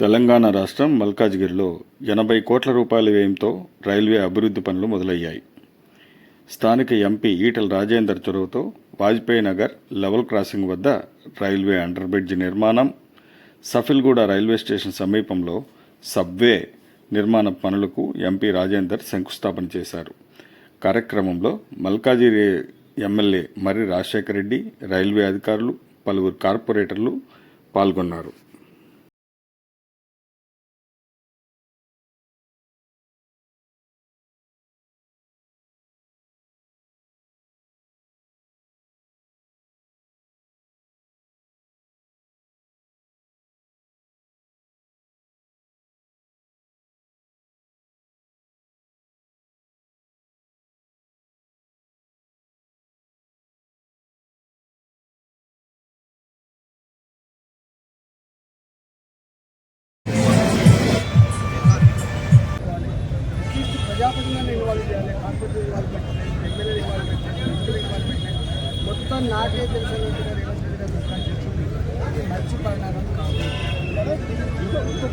తెలంగాణ రాష్ట్రం మల్కాజ్గిరిలో ఎనభై కోట్ల రూపాయల వ్యయంతో రైల్వే అభివృద్ధి పనులు మొదలయ్యాయి. స్థానిక ఎంపీ ఈటల రాజేందర్ చొరవతో వాజ్పేయి నగర్ లెవెల్ క్రాసింగ్ వద్ద రైల్వే అండర్ బ్రిడ్జ్ నిర్మాణం సఫిల్గూడ రైల్వే స్టేషన్ సమీపంలో సబ్వే నిర్మాణ పనులకు ఎంపీ రాజేందర్ శంకుస్థాపన చేశారు. కార్యక్రమంలో మల్కాజిరి ఎమ్మెల్యే మర్రి రాజశేఖర రెడ్డి రైల్వే అధికారులు పలువురు కార్పొరేటర్లు పాల్గొన్నారు.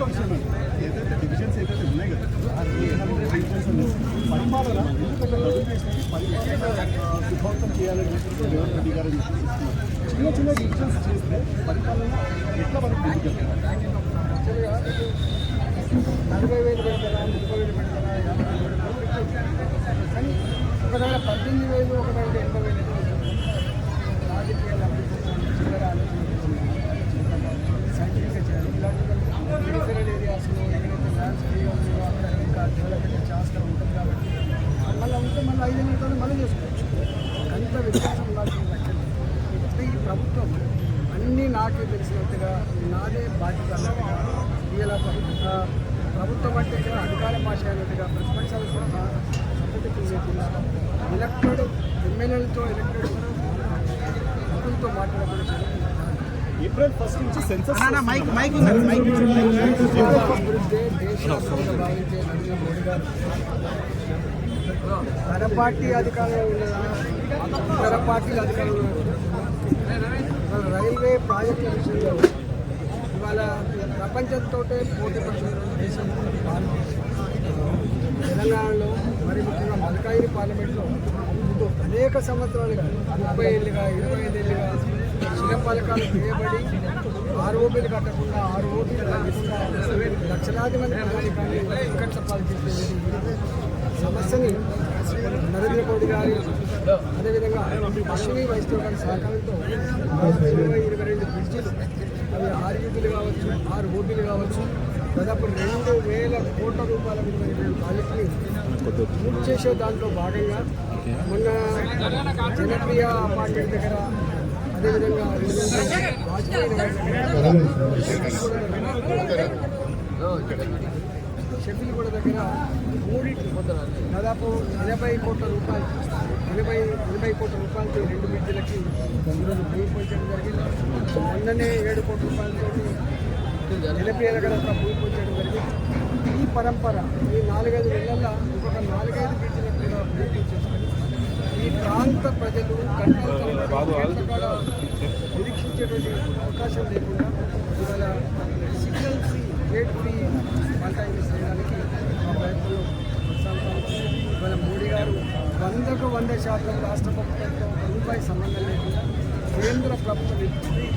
విషయం ఏదైతే డివిజన్స్ ఏదైతే ఉన్నాయి కదా పరిపాలన ఎందుకంటే రద్దు పరిపాలన చేయాలని చెప్పి రేవంత్ రెడ్డి గారు చిన్న చిన్న డివిజన్స్ చేస్తే పరిపాలన ఎట్లా మనకు ముందుకెళ్తారు నలభై వేలు పెడతారా ముప్పై వేలు పెడతారా కానీ ఒకవేళ పద్దెనిమిది వేలు ఒకవేళ ఎనభై వేలు రాజకీయ లబ్ధికోసం చిల్లర ఆలోచన సైంటిఫిక్గా చేయాలి ఇలాంటి రిజర్వ్ ఏరియాస్లో ఎక్కడైతే ల్యాండ్స్ ఫ్రీగా ఉన్నాయో అక్కడ ఇంకా డెవలప్మెంట్ ఛాన్స్ ఉంటుంది కాబట్టి మళ్ళీ ఉంటే మళ్ళీ ఐదు నిమిషాలు మళ్ళీ చేసుకోవచ్చు అంత వ్యత్యాసం ఉండాల్సిన లెక్కలు అయితే ఈ ప్రభుత్వం అన్నీ నాకే తెలిసినట్టుగా నాదే బాధ్యత అన్నట్టుగా ఇలా ఆ, ప్రభుత్వం అంటే ఇక్కడ అధికార భాష అన్నట్టుగా ప్రతిపక్షాలు కూడా సపోర్ట్ లేకుండా ఎలక్టెడ్ ఎమ్మెల్యేలతో ఎలక్టెడ్ చేయడం ఏప్రిల్ ఫస్ట్ నుంచి సెన్సస్ మోడీ గారు తన పార్టీ అధికారంలో ఉన్నదా ఇతర పార్టీల అధికారంలో రైల్వే ప్రాజెక్టుల విషయంలో ఇవాళ ప్రపంచంతో పోటీ పడుతున్న దేశం. తెలంగాణలో మరి ముఖ్యంగా మల్కాయిరి పార్లమెంట్లో అనేక సంవత్సరాలుగా ముప్పై ఏళ్ళుగా ఇరవై ఐదేళ్ళుగా శిలపలకాలు వేయబడి ఆరు ఓపీలు కట్టకుండా ఆరు ఓపీలు కట్టకుండా లక్షలాది మంది ప్రణాళికలు టికెట్ల పాలు సమస్యని నరేంద్ర మోడీ గారి అదేవిధంగా అశ్విని వైష్ణవ్ గారి సహకారంతో ఇరవై ఇరవై రెండు బ్రిడ్జిలు అవి ఆరు యూపీలు కావచ్చు ఆరు ఓపీలు కావచ్చు దాదాపు రెండు వేల కోట్ల రూపాయల విలువైన ప్రాజెక్టుని పూర్తి చేసే దాంట్లో భాగంగా మొన్న జనప్రియ అపార్ట్మెంట్ దగ్గర అదేవిధంగా వాజ్పేయి కూడా దగ్గర మూడింటి దాదాపు ఎనభై కోట్ల రూపాయలు ఎనభై ఎనభై కోట్ల రూపాయలతో రెండు మిడ్జీలకి ఈరోజు భూమి జరిగింది. మొన్ననే ఏడు కోట్ల రూపాయలతో నిలపేద కూడా భూమి జరిగింది. ఈ పరంపర ఈ నాలుగైదు నెలల్లో ఇంకొక నాలుగైదు బ్రిడ్జిలకు కూడా భూమి ఈ ప్రాంత ప్రజలు నిరీక్షించేటువంటి అవకాశం లేకుండా ఇవాళ సిగ్నల్ ఫ్రీ గేట్ ఫ్రీ పంచాయతీ చేయడానికి మా ప్రయత్నంలో ఇవాళ మోడీ గారు వందకు వంద శాతం రాష్ట్ర ప్రభుత్వంతో రూపాయి సంబంధం లేకుండా కేంద్ర ప్రభుత్వం ఇచ్చింది.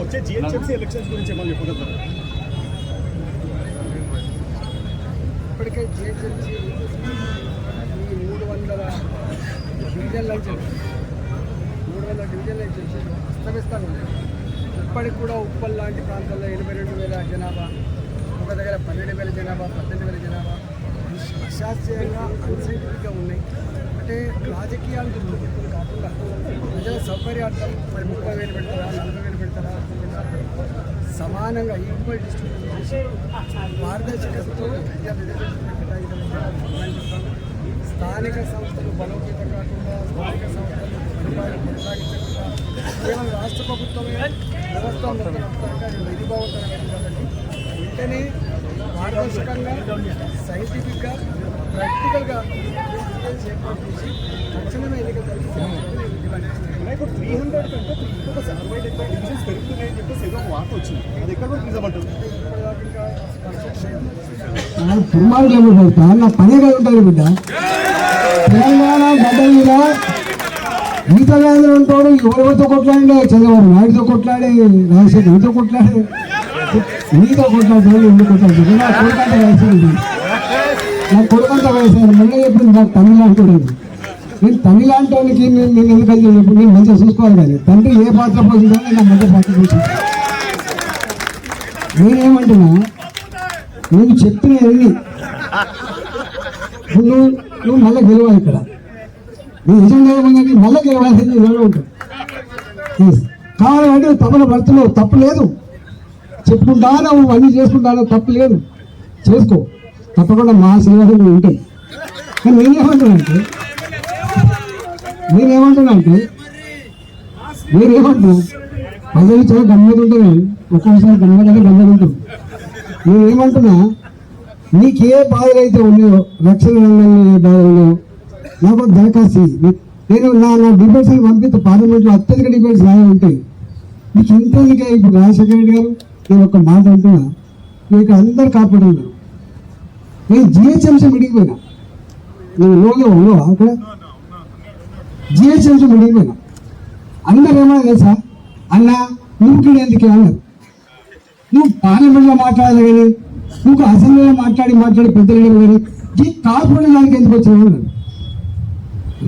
వచ్చే జిహెచ్ఎంసీ ఎలక్షన్స్ గురించి ఏమన్నా చెప్పగలుగుతారు ఇప్పటికే జిహెచ్ఎంసీ డివిజన్ల నుంచి మూడు వందల డివిజన్ల నుంచి అస్తవ్యస్తాలు ఉన్నాయి. ఇప్పటికి కూడా ఉప్పల్ లాంటి ప్రాంతాల్లో ఎనభై రెండు వేల జనాభా ఒక దగ్గర పన్నెండు వేల జనాభా పద్దెనిమిది వేల జనాభా. అశాస్త్రీయంగా అన్సైంటిఫిక్గా ఉన్నాయి. అంటే రాజకీయాలు దుర్పెట్టుకుని కాకుండా ప్రజల సౌకర్యార్థం మరి ముప్పై వేలు పెడతారా నలభై వేలు పెడతారా సమానంగా ఈక్వల్ డిస్ట్రిబ్యూషన్ చేసి పారదర్శకతతో విద్యా విధానం స్థానిక సంస్థలు బలోపేతం కాకుండా స్థానిక సంస్థలు కొనసాగించకుండా కేవలం రాష్ట్ర ప్రభుత్వమే వ్యవస్థ విధిభావంతరం కాబట్టి వెంటనే పారదర్శకంగా సైంటిఫిక్గా ప్రాక్టికల్గా ఏర్పాటు చేసి తక్షణమే ఎన్నిక త్రీ హండ్రెడ్ కంటే ఇంకొక అరవై డెబ్బై డివిజన్స్ పెరుగుతున్నాయని చెప్పేసి ఏదో ఒక వార్త వచ్చింది. అది ఎక్కడ కూడా దుర్మార్గం పని కలుగుతాడు బిడ్డ. తెలంగాణ గడ్డ మీద ఈత వ్యాధులు ఉంటాడు ఎవరితో కొట్లాడే చంద్రబాబు నాయుడుతో కొట్లాడే రాజశేఖర్ నీతో కొట్లాడే నీతో కొట్లాడు ఎందుకు కొట్లాడు నా కొడుకంత వయసు నా కొడుకంత వయసు మళ్ళీ చెప్పింది నాకు తమిళ అంటాడు నేను తమిళ అంటానికి నేను నేను ఎందుకంటే చెప్పి నేను మంచిగా చూసుకోవాలి కానీ తండ్రి ఏ పాత్ర పోసిందో నా మంచి పాత్ర పోసింది నేనేమంటున్నా? నేను చెప్పిన ఎన్ని నువ్వు నువ్వు మళ్ళీ గెలవాలి ఇక్కడ. నీ నిజంగా ఏమన్నది మళ్ళీ గెలవాల్సింది ఇలాగే ఉంటుంది కావాలంటే తపన పడుతున్నావు. తప్పు లేదు. చెప్పుకుంటానో నువ్వు అన్నీ చేసుకుంటానో తప్పు లేదు. చేసుకో. తప్పకుండా మా శ్రీవాసం నువ్వు ఉంటాయి కానీ నేనేమంటున్నానంటే నేనేమంటున్నానంటే మీరేమంటున్నావు పదవి చాలా గమ్మది ఉంటుంది ఒక్కొక్కసారి గమ్మత్ గమ్మది ఉంటుంది. నేను నీకు ఏ బాధలు అయితే ఉన్నాయో రక్షణ రంగంలో ఏ బాధలు ఉన్నాయో నాకు ఒక దరఖాస్తు నేను నా నా డిబేట్స్ పంపిస్తే పార్లమెంట్లో అత్యధిక డిబేట్స్ రాయే ఉంటాయి. మీకు ఇంత ఇప్పుడు రాజశేఖర రెడ్డి గారు నేను ఒక మాట అంటున్నా. మీకు అందరు కాపాడున్నారు. నేను జిహెచ్ఎంసీ మిడిగిపోయినా పోయినా. నువ్వు లోగా ఉన్నావా అక్కడ? జిహెచ్ఎంసీ మిడిగిపోయినా పోయినా. అందరు ఏమన్నా తెలుసా? అన్న నువ్వు ఇక్కడ ఎందుకే అన్నారు? నువ్వు పార్లమెంట్లో మాట్లాడాలి కానీ నువ్వు అసెంబ్లీలో మాట్లాడి మాట్లాడి పెద్దలు కానీ ఈ కార్పొరేట్ దానికి ఎందుకు వచ్చినావు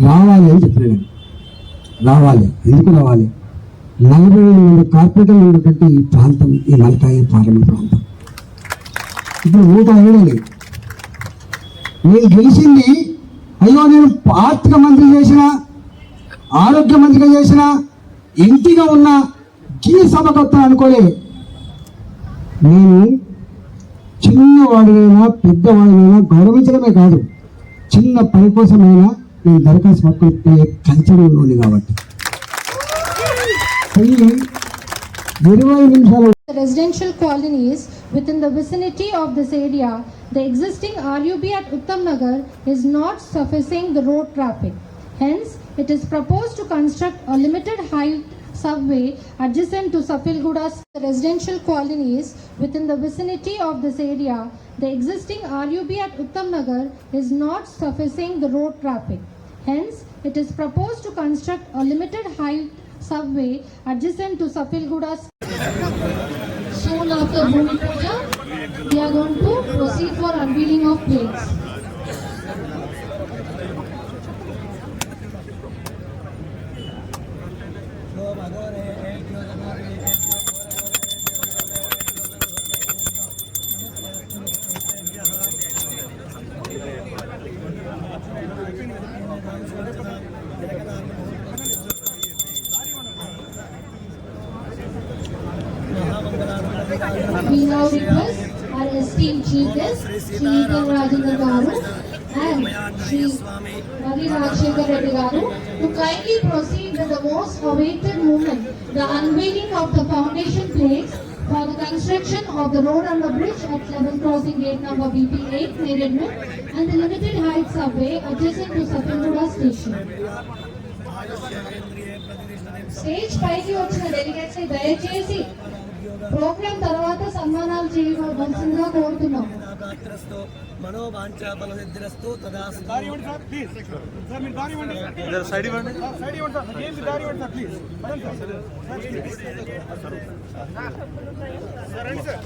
రావాలి అని చెప్పిన రావాలి. ఎందుకు రావాలి? నలభై ఏడు మంది కార్పొరేటర్లు ఉన్నటువంటి ఈ ప్రాంతం ఈ మల్కాయ పార్లమెంట్ ప్రాంతం. ఇప్పుడు నూట ఏడని నేను గెలిచింది అయ్యో నేను ఆర్థిక మంత్రి చేసిన ఆరోగ్య మంత్రిగా చేసిన ఇంటిగా ఉన్న ఈ సభకు వస్తా అనుకోలే. నేను చిన్నవాడినైనా పెద్దవాడినైనా గౌరవించడమే కాదు చిన్న పని కోసమైనా నేను దరఖాస్తు పట్టుకుని పోయే కల్చర్ ఉన్నది కాబట్టి పోయి ఇరవై నిమిషాలు The residential colonies within the vicinity of this area, the existing RUB at Uttam Nagar is not sufficing the road traffic. Hence, it is proposed to construct a limited height subway adjacent to Safilguda's residential colonies within the vicinity of this area. The existing RUB at Uttam Nagar is not sufficing the road traffic. Hence, it is proposed to construct a limited height subway adjacent to Safilguda's Soon after Bhumi Puja, we are going to proceed for unveiling of plates. We now request our esteemed chief guest, Sri Rajendra Garu and Sri Ravi Rajshekar Reddy Garu to kindly proceed with the most awaited moment, the unveiling of the foundation plates for the construction of the road under bridge at level crossing gate number BP 8 and the limited height subway adjacent to Safinguda station. Stage పైకి వచ్చిన డెలిగేట్స్ని దయచేసి programme తర్వాత సన్మానాలు చేయవలసిందిగా కోరుతున్నాం గాత్రస్థో మనోవాంఛా బలసిద్ధిరస్తు తదా దారి ఇవ్వండి సార్ ప్లీజ్ సార్ మీరు దారి ఇవ్వండి. సైడ్ ఇవ్వండి. సైడ్ ఇవ్వండి సార్. ఏంటి దారి ఇవ్వండి సార్ ప్లీజ్ సార్ సార్. రండి సార్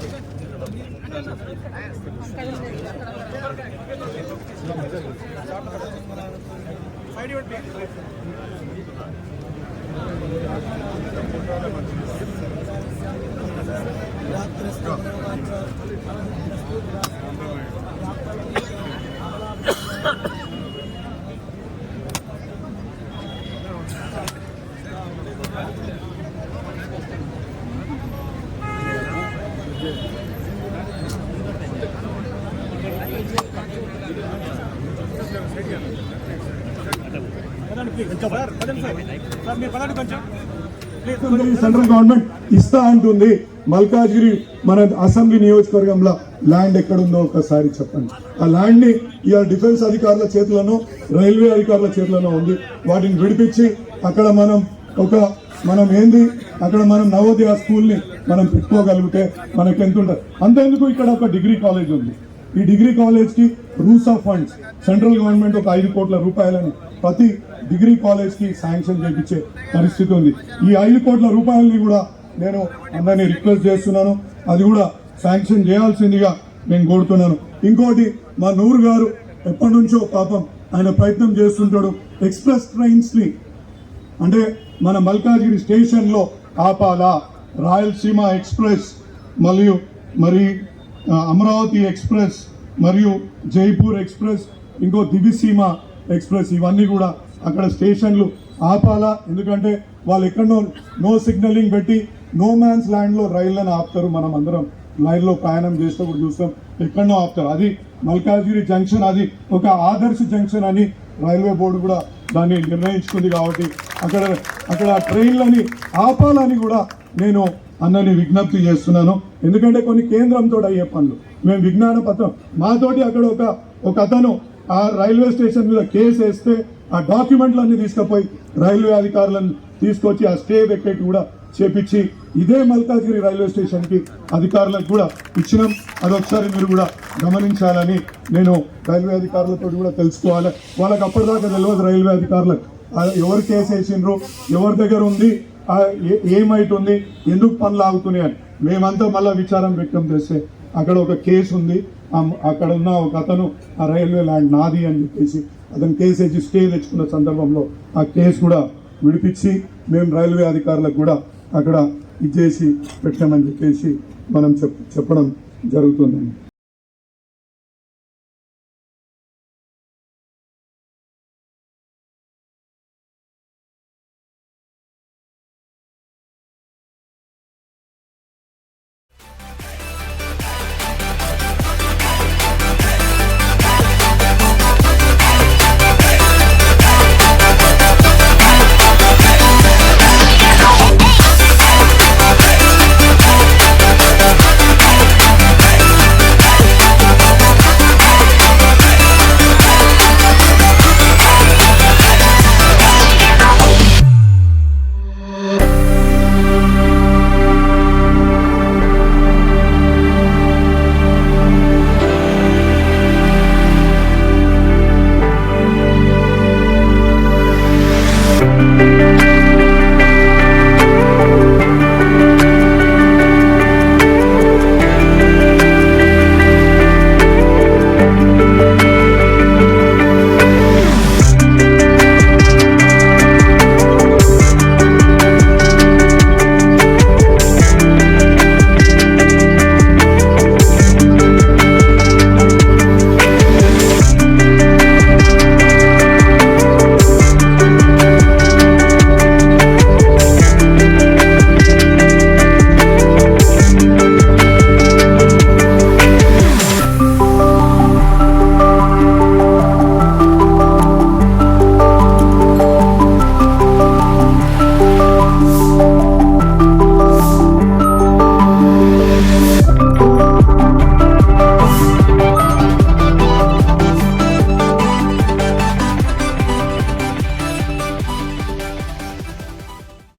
సైడ్ ఇవ్వండి ప్లీజ్ పదండి ప్లీజ్ సార్ పదండి సార్ సార్ మీరు పదండి కొంచెం ప్లీజ్ సెంట్రల్ గవర్నమెంట్ ఇస్తా అంటుంది. మల్కాజ్గిరి మన అసెంబ్లీ నియోజకవర్గంలో ల్యాండ్ ఎక్కడుందో ఒకసారి చెప్పండి. ఆ ల్యాండ్ని ఇవాళ డిఫెన్స్ అధికారుల చేతులను రైల్వే అధికారుల చేతులను ఉంది. వాటిని విడిపించి అక్కడ మనం ఒక మనం ఏంది? అక్కడ మనం నవోదయ స్కూల్ని మనం పెట్టుకోగలిగితే మనకి ఎంత ఉంటుంది? అంతేందుకు ఇక్కడ ఒక డిగ్రీ కాలేజ్ ఉంది. ఈ డిగ్రీ కాలేజ్కి rules of funds. Central government ఒక ఐదు కోట్ల రూపాయలని ప్రతి డిగ్రీ కాలేజ్కి శాంక్షన్ చేయించే పరిస్థితి ఉంది. ఈ ఐదు కోట్ల రూపాయలని కూడా నేను అందరినీ రిక్వెస్ట్ చేస్తున్నాను. అది కూడా శాంక్షన్ చేయాల్సిందిగా నేను కోరుతున్నాను. ఇంకోటి మా నూరు గారు ఎప్పటి నుంచో పాపం ఆయన ప్రయత్నం చేస్తుంటాడు. ఎక్స్ప్రెస్ ట్రైన్స్ని అంటే మన మల్కాజ్గిరి స్టేషన్లో ఆపాలా రాయలసీమ ఎక్స్ప్రెస్ మరియు మరి అమరావతి ఎక్స్ప్రెస్ మరియు జైపూర్ ఎక్స్ప్రెస్ ఇంకో దివిసీమ ఎక్స్ప్రెస్ ఇవన్నీ కూడా అక్కడ స్టేషన్లు ఆపాలా? ఎందుకంటే వాళ్ళు ఎక్కడనో నో సిగ్నలింగ్ పెట్టి నో మ్యాన్స్ ల్యాండ్లో రైళ్ళని ఆపుతారు మనం అందరం. లైన్లో ప్రయాణం చేసేటప్పుడు చూస్తాం ఎక్కడనో ఆపుతారు. అది మల్కాజ్గిరి జంక్షన్ అది ఒక ఆదర్శ జంక్షన్ అని రైల్వే బోర్డు కూడా దాన్ని నిర్ణయించుకుంది కాబట్టి అక్కడ అక్కడ ట్రైన్లని ఆపాలని కూడా నేను అన్నని విజ్ఞప్తి చేస్తున్నాను. ఎందుకంటే కొన్ని కేంద్రంతో అయ్యే పనులు. మేము విజ్ఞాన పత్రం మాతోటి అక్కడ ఒక ఒక అతను ఆ రైల్వే స్టేషన్ మీద కేసు వేస్తే ఆ డాక్యుమెంట్లన్నీ తీసుకుపోయి రైల్వే అధికారులను తీసుకొచ్చి ఆ స్టే వెకెట్ కూడా చేపించి ఇదే మల్కాజ్గిరి రైల్వే స్టేషన్కి అధికారులకు కూడా ఇచ్చినాం. అదొకసారి మీరు కూడా గమనించాలని నేను రైల్వే అధికారులతో కూడా తెలుసుకోవాలి. వాళ్ళకి అప్పటిదాకా తెలియదు రైల్వే అధికారులకు. ఎవరు కేసు వేసిండ్రు ఎవరి దగ్గర ఉంది ఏ- ఏమైతుంది ఎందుకు పనులు ఆగుతున్నాయి అని. మేమంతా మళ్ళీ విచారం వ్యక్తం చేస్తే అక్కడ ఒక కేసు ఉంది. అక్కడ ఉన్న ఒక అతను ఆ రైల్వే ల్యాండ్ నాది అని చెప్పేసి అతను కేసు వేసి స్టే తెచ్చుకున్న సందర్భంలో ఆ కేసు కూడా విడిపించి మేము రైల్వే అధికారులకు కూడా అక్కడ ఇచ్చేసి పెట్టామని చెప్పేసి మనం చెప్ చెప్పడం జరుగుతుందండి.